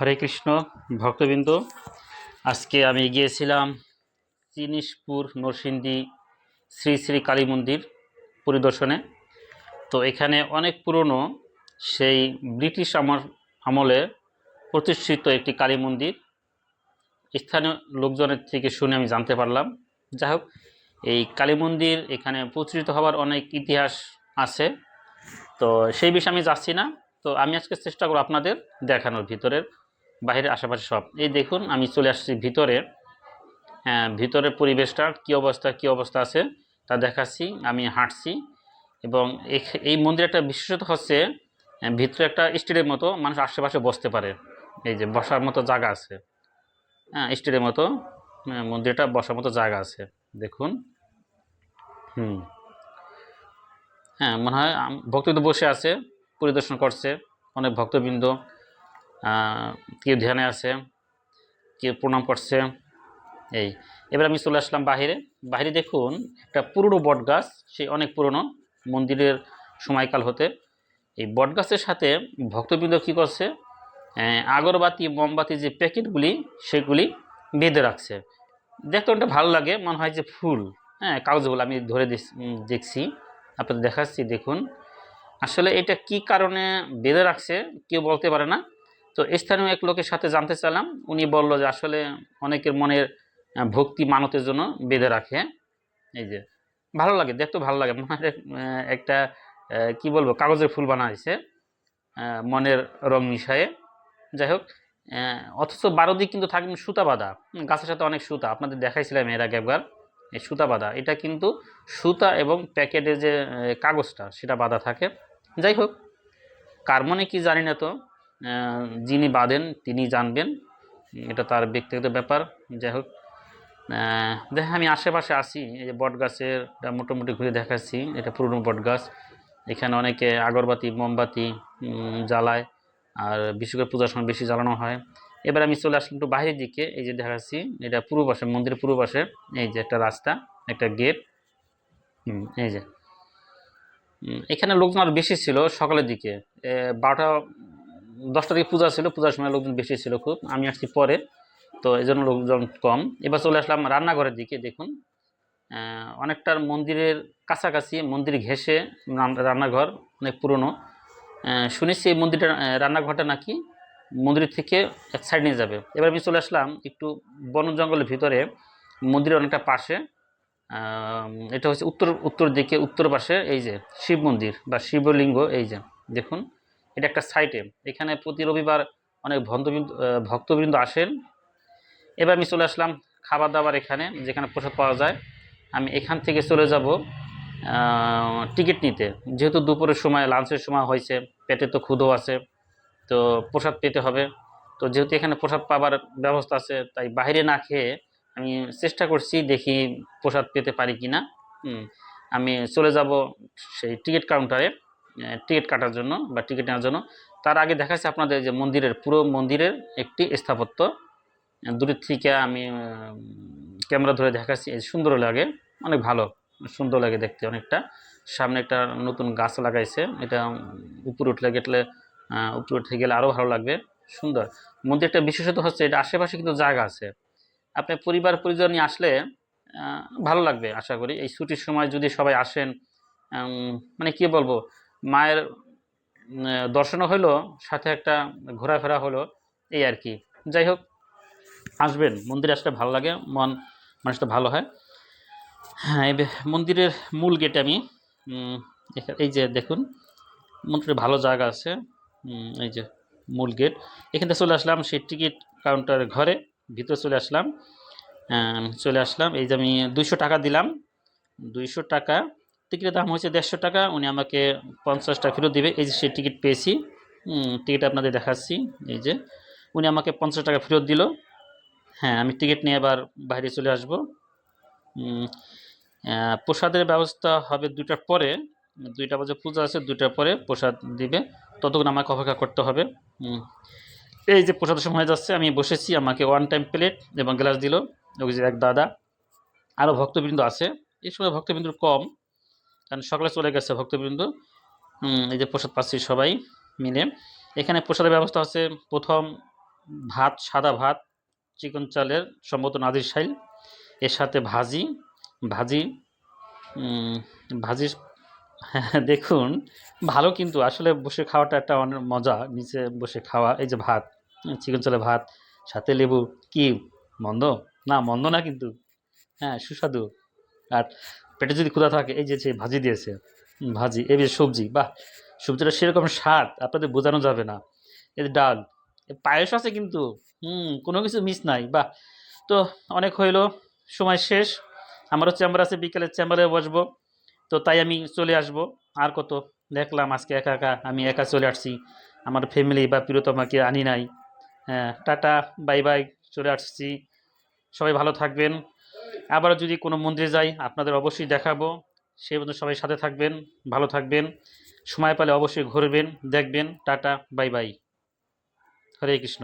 হরে কৃষ্ণ, ভক্তবৃন্দ। আজকে আমি গিয়েছিলাম চিনিশপুর নরসিংদী শ্রী শ্রী কালী মন্দির পরিদর্শনে। তো এখানে অনেক পুরনো সেই ব্রিটিশ আমার আমলে প্রতিষ্ঠিত একটি কালী মন্দির। স্থানীয় লোকজনের থেকে শুনে আমি জানতে পারলাম। যাই হোক, এই কালী মন্দির এখানে প্রচলিত হওয়ার অনেক ইতিহাস আছে। তো সেই বিষয়ে আমি যাচ্ছি না। তো আমি আজকে চেষ্টা করব আপনাদের দেখানোর ভিতরের বাইরের আশেপাশে সব। এই দেখুন, আমি চলে আসছি ভিতরে। হ্যাঁ ভিতরের পরিবেশটা কী অবস্থা কী অবস্থা আছে তা দেখাচ্ছি। আমি হাঁটছি এবং এই মন্দির একটা বিশেষত হচ্ছে ভিতরে একটা স্টেডের মতো মানুষ আশেপাশে বসতে পারে। এই যে বসার মতো জায়গা আছে। হ্যাঁ স্টেডের মতো মন্দিরটা বসার মতো জায়গা আছে। দেখুন। হুম। হ্যাঁ মনে হয় ভক্তবৃন্দ বসে আছে, পরিদর্শন করছে, অনেক ভক্তবৃন্দ। কেউ ধ্যানে আছে, কেউ প্রণাম করছে, এই। এবার আমি চলে আসলাম বাইরে বাইরে দেখুন, একটা পুরনো বট গাছ সেই অনেক পুরনো, মন্দিরের সময়কাল হতে। এই বট গাছের সাথে ভক্তবৃন্দ কী করছে? আগরবাতি, মোমবাতি যে প্যাকেটগুলি, সেগুলি বেঁধে রাখছে। দেখতে অনেকটা ভালো লাগে, মনে হয় যে ফুল। হ্যাঁ কাগজগুলো আমি ধরে দেখছি। আপনাদের দেখাচ্ছি, দেখুন। আসলে এটা কি কারণে বেঁধে রাখছে, কেউ বলতে পারে না। তো স্থানীয় এক লোকের সাথে জানতে চাইলাম। উনি বলল যে আসলে অনেকের মনের ভক্তি মানতের জন্য বেঁধে রাখে। এই যে ভালো লাগে দেখতে ভালো লাগে। মনে হয় একটা কি বলব কাগজের ফুল বানাইছে আহ, মনের রং মিশায়ে। যাই হোক অথচ বারো দিক কিন্তু থাকে সুতা বাঁধা। গাছের সাথে অনেক সুতা। আপনাদের দেখাইছিলাম এর আগে একবার এই সুতা বাঁধা। এটা কিন্তু সুতা এবং প্যাকেটে যে কাগজটা সেটা বাঁধা থাকে। যাই হোক কার মনে কি জানি না তো যিনি বাঁধেন তিনি জানবেন। এটা তার ব্যক্তিগত ব্যাপার। যাই হোক দেখেন আমি আশেপাশে আসি এই যে বট গাছের মোটামুটি ঘুরে দেখাচ্ছি। এটা পুরনো বট গাছ এখানে অনেকে আগরবাতি, মোমবাতি জ্বালায়। আর বিশেষ করে পূজার সময় বেশি জ্বালানো হয়। এবার আমি চলে আসলাম একটু বাইরের দিকে। এই যে দেখাচ্ছি, এটা পূর্ব পাশে, মন্দিরের পূর্ব পাশে। এই যে একটা রাস্তা, একটা গেট। এই যে। এখানে লোকজন আরও বেশি ছিল সকালের দিকে। বারোটা দশটা দিকে পূজা ছিল পূজার সময় লোকজন বেশি ছিল খুব। আমি আসছি পরে, তো এই জন্য লোকজন কম। এবার চলে আসলাম রান্নাঘরের দিকে, দেখুন। অনেকটার মন্দিরের কাছাকাছি, মন্দির রান- রান্নাঘর, অনেক পুরনো। শুনেছি এই মন্দিরটা রান্নাঘরটা নাকি মন্দির থেকে এক সাইড নিয়ে যাবে। এবার আমি চলে আসলাম একটু বন জঙ্গলের ভিতরে, মন্দিরের অনেকটা পাশে। এটা হচ্ছে উত্তর উত্তর দিকে, উত্তর পাশে, এই যে শিব মন্দির বা শিবলিঙ্গ, এই যে, দেখুন। এটা একটা সাইটে এখানে প্রতি রবিবার অনেক ভক্তবৃন্দ ভক্তবৃন্দ আসেন। এবার আমি চলে আসলাম খাবার দাবার এখানে, যেখানে প্রসাদ পাওয়া যায়। আমি এখান থেকে চলে যাব টিকিট নিতে। যেহেতু দুপুরের সময় লাঞ্চের সময় হয়েছে, পেটে তো ক্ষুধো আছে, তো প্রসাদ পেতে হবে। তো যেহেতু এখানে প্রসাদ পাবার ব্যবস্থা আছে, তাই বাইরে না খেয়ে আমি চেষ্টা করছি দেখি প্রসাদ পেতে পারি কি না আমি চলে যাব সেই টিকিট কাউন্টারে টিকিট কাটার জন্য বা টিকিট নেওয়ার জন্য। তার আগে দেখাচ্ছি আপনাদের যে মন্দিরের, পুরো মন্দিরের একটি স্থাপত্য। দূরের থেকে আমি ক্যামেরা ধরে দেখাচ্ছি সুন্দর লাগে, অনেক ভালো, সুন্দর লাগে দেখতে অনেকটা। সামনে একটা নতুন গাছ লাগাইছে, এটা উপরে উঠলে গেটলে উপরে উঠে গেলে আরও ভালো লাগবে, সুন্দর। মন্দিরটা বিশেষত হচ্ছে এটা আশেপাশে কিন্তু জায়গা আছে। আপনি পরিবার, পরিজন নিয়ে আসলে ভালো লাগবে, আশা করি। এই ছুটির সময় যদি সবাই আসেন মানে কি বলব মায়ের দর্শনও হলো সাথে একটা ঘোরাফেরা হলো এই আর কি। যাই হোক, আসবেন, মন্দিরে আসলে ভালো লাগে, মন মানুষটা ভালো হয়। হ্যাঁ মন্দিরের মূল গেটে আমি এই যে দেখুন, মন্দিরে ভালো জায়গা আছে এই যে মূল গেট এখান চলে আসলাম, সেই টিকিট কাউন্টারের ঘরে, ভিতরে চলে আসলাম চলে আসলাম, এই যে আমি দুইশো টাকা দিলাম, দুইশো টাকা টিকিটের দাম হয়েছে দেড়শো টাকা, উনি আমাকে পঞ্চাশ টাকা ফেরত দিবে। এই যে সেই টিকিট পেয়েছি টিকিট আপনাদের দেখাচ্ছি, এই যে। উনি আমাকে পঞ্চাশ টাকা ফেরত দিল। হ্যাঁ আমি টিকিট নিয়ে এবার বাইরে চলে আসব। প্রসাদের ব্যবস্থা হবে দুইটার পরে, দুইটা বাজে পূজা আছে, দুইটার পরে প্রসাদ দিবে। ততক্ষণ আমাকে অপেক্ষা করতে হবে। এই যে প্রসাদের সময় যাচ্ছে, আমি বসেছি, আমাকে ওয়ান টাইম প্লেট এবং গ্লাস দিল। ওই যে এক দাদা আরও ভক্তবৃন্দ আছে। এই সময় ভক্তবৃন্দ কম কারণ সকালে চলে গেছে ভক্তবৃন্দ। এই যে প্রসাদ পাচ্ছি সবাই মিলে। এখানে প্রসাদের ব্যবস্থা আছে, প্রথম ভাত, সাদা ভাত, চিকন চালের সম্ভবত নাদির শাইল, এর সাথে ভাজি ভাজি ভাজি, দেখুন, ভালো কিন্তু, আসলে বসে খাওয়াটা একটা অনেক মজা, নিচে বসে খাওয়া, এই যে ভাত চিকন চালের ভাত, সাথে লেবু, কি মন্দ? না মন্দ না কিন্তু হ্যাঁ সুস্বাদু। আর পেটে যদি ক্ষুধা থাকে, এই যে ভাজি দিয়েছে ভাজি, এই যে সবজি, বাহ! সবজিটা সেরকম স্বাদ, আপনাদের বোঝানো যাবে না। এই ডাল পায়েস আছে কিন্তু, হুম, কোনো কিছু মিস নাই, বাহ! তো অনেক হইল, সময় শেষ। আমারও চেম্বার আছে বিকেলে চেম্বারে বসবো। তো তাই আমি চলে আসব। আর কত? দেখলাম আজকে একা একা, আমি একা চলে আসছি। আমার ফ্যামিলি বা প্রিয়তমাকে আনি নাই। হ্যাঁ টাটা বাই বাই চলে আসছি। সবাই ভালো থাকবেন। আবার যদি কোনো মন্দিরে যাই, আপনাদের অবশ্যই দেখাবো। সেই মতো সবাই সাথে থাকবেন, ভালো থাকবেন, সময় পেলে অবশ্যই ঘুরবেন, দেখবেন। Tata, bye bye. Hare Krishna.